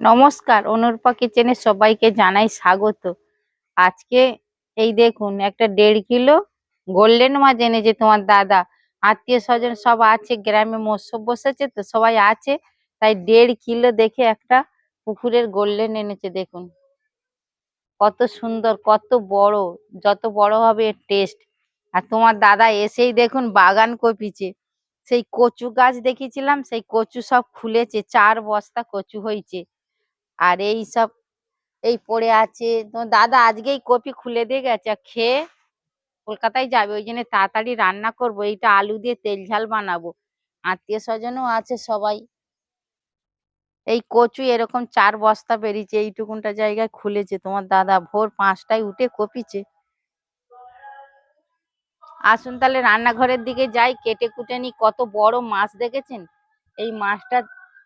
নমস্কার, অনুরূপা কিচেনে সবাইকে জানাই স্বাগত। আজকে এই দেখুন, একটা দেড় কিলো গোল্ডেন মাছ এনেছে তোমার দাদা। আত্মীয় স্বজন সব আছে, গ্রামে মৎস্য বসেছে তো সবাই আছে, তাই দেড় কিলো দেখে একটা পুকুরের গোল্ডেন এনেছে, দেখুন। কত সুন্দর, কত বড়, যত বড় হবে এর টেস্ট আর তোমার দাদা এসেই দেখুন বাগান কপিছে সেই কচু গাছ দেখিয়েছিলাম, সেই কচু সব খুলেছে, চার বস্তা কচু হয়েছে। আর এই সব, এই পড়ে আছে। তোমার দাদা আজকেই কপি খুলে দিয়ে গেছে খেয়ে কলকাতায় যাবে। ওই জন্য তাড়াতাড়ি রান্না করব। এইটা আলু দিয়ে তেল ঝাল বানাবো। আত্মীয় স্বজনও আছে সবাই। এই কচু এরকম চার বস্তা বেরিয়েছে, এইটুকুনটা জায়গায় খুলেছে। তোমার দাদা ভোর পাঁচটায় উঠে কপিছে। আসুন তাহলে রান্নাঘরের দিকে যাই। কেটে কুটে নি কত বড় মাছ দেখেছেন? এই মাছটা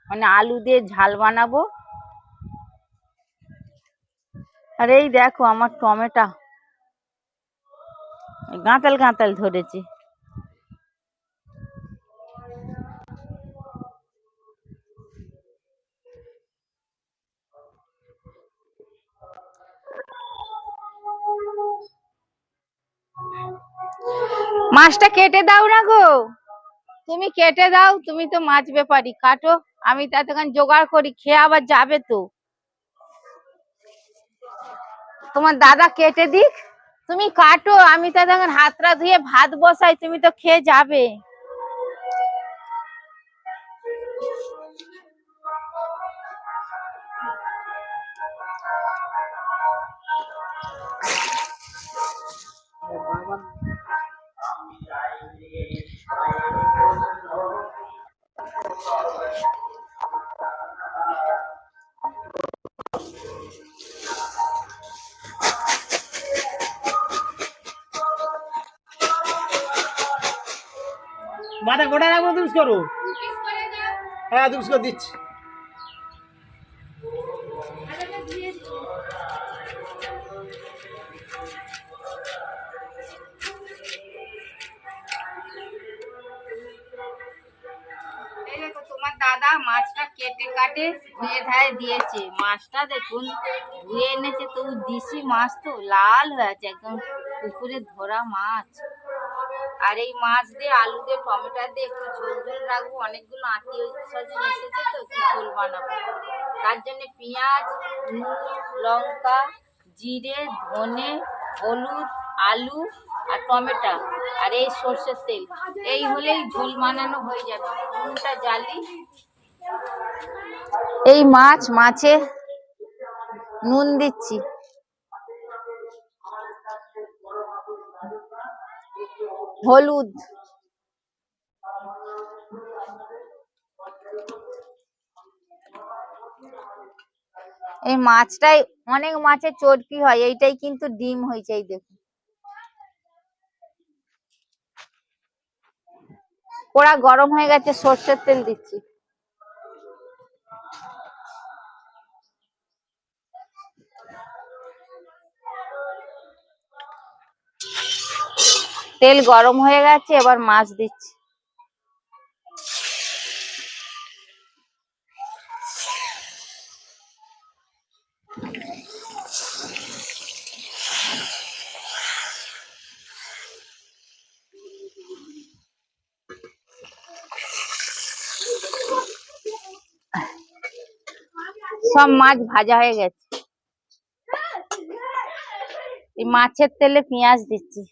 মানে আলু দিয়ে ঝাল বানাবো। আর এই দেখো আমার টমেটা। গাঁতাল গাঁতাল ধরেছে। মাছটা কেটে দাও না গো। তুমি কেটে দাও, তুমি তো মাছ ব্যাপারি, কাটো। আমি তো এতক্ষণ জোগাড় করি, খেয়ে আবার যাবে তো। তোমার দাদা কেটে দিক। তুমি কাটো, আমি তো তখন হাতটা ধুয়ে ভাত বসাই, তুমি তো খেয়ে যাবে। মাথা গোটা রাখব দুস করো হ্যাঁ দুস করে দিচ্ছি। তোমার দাদা মাছটা কেটে কাটে ধুয়ে ধায়ে দিয়েছে। মাছটা দেখুন ধুয়ে এনেছে। তো দিশি মাছ তো লাল হয়ে আছে একদম পুকুরে ধরা মাছ। আর এই মাছ দিয়ে, আলু দিয়ে, টমেটো দিয়ে একটু ঝোল ঝোল রাখব। অনেকগুলো আত্মীয় স্বজন এসেছে তো, একটু ঝোল বানাবো। তার জন্যে পেঁয়াজ, নুন, লঙ্কা, জিরে, ধনে, হলুদ, আলু আর টমেটো আর এই সর্ষের তেল। এই হলেই ঝোল বানানো হয়ে যাবে। নুনটা জ্বালি। এই মাছ, মাছে নুন দিচ্ছি। হলুদ। এই মাছটাই, অনেক মাছের চর্বি হয়, এইটাই কিন্তু ডিম হয়েছে, এই দেখুন। ওরা গরম হয়ে গেছে, সর্ষের তেল দিচ্ছি। তেল গরম হয়ে গেছে, এবার মাছ দিচ্ছি। সব মাছ ভাজা হয়ে গেছে। এই মাছের তেলে পেঁয়াজ দিচ্ছি।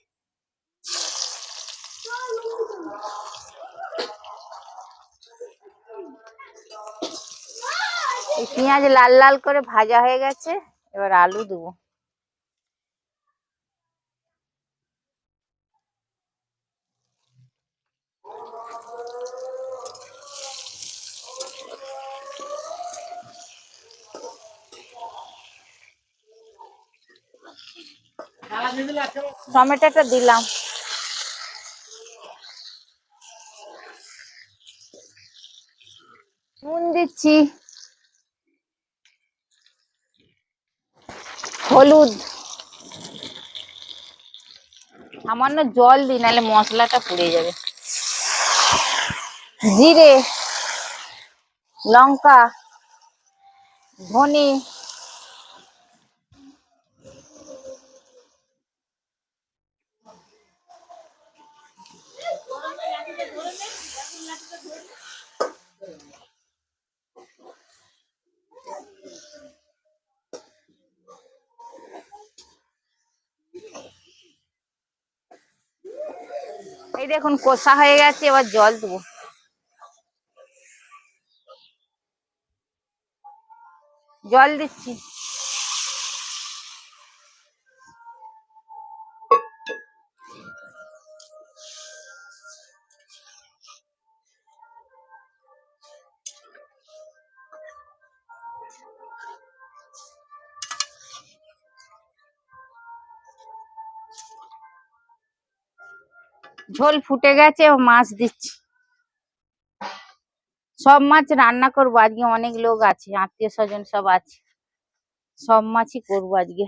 এই পেঁয়াজ লাল লাল করে ভাজা হয়ে গেছে, এবার আলু দেবো। টমেটোটা দিলাম। নুন দিচ্ছি। হলুদ। সামান্য জল দিই নাহলে মশলাটা পুড়ে যাবে। জিরে লঙ্কা ধনে এই দেখুন কষা হয়ে গেছে এবার জল দেবো। জল দিচ্ছি। ঝোল ফুটে গেছে, ও মাছ দিচ্ছি। সব মাছ রান্না করব, আজকে অনেক লোক আছে, আত্মীয় স্বজন সব আছে। সব মাছই করব আজকে।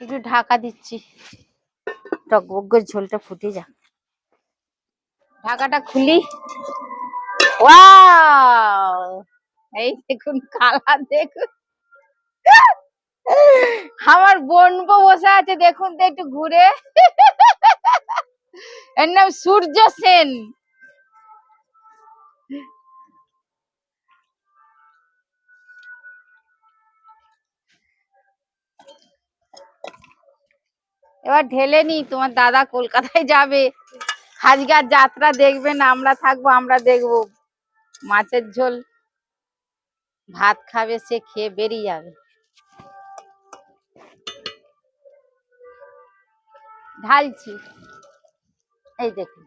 একটু ঢাকা দিচ্ছি। টকবগ ঝোলটা ফুটে যা ঢাকাটা খুলি। ওয়াও এই দেখুন কালার দেখুন। আমার বোনপো বসে আছে, দেখুন তো একটু ঘুরে। এর নাম সূর্য সেন। এবার ঢেলে নি, তোমার দাদা কলকাতায় যাবে। আজকে যাত্রা দেখবে না, আমরা থাকব, আমরা দেখব। মাছের ঝোল। ভাত খাবে সে, খেয়ে বেরিয়ে যাবে। ঢালছি। এই দেখুন।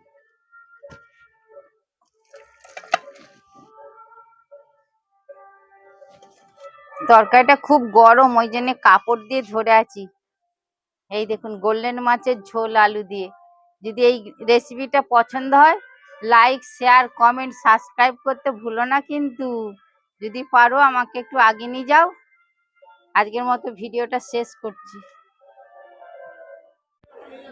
তরকারিটা খুব গরম, ওই জন্য কাপড় দিয়ে ধরে আছি। এই দেখুন, গোল্ডেন মাছের ঝোল আলু দিয়ে। যদি এই রেসিপিটা পছন্দ হয় লাইক শেয়ার কমেন্ট সাবস্ক্রাইব করতে ভুলো না কিন্তু। যদি পারো আমাকে একটু আগে নিয়ে যাও। আজকের মতো ভিডিওটা শেষ করছি।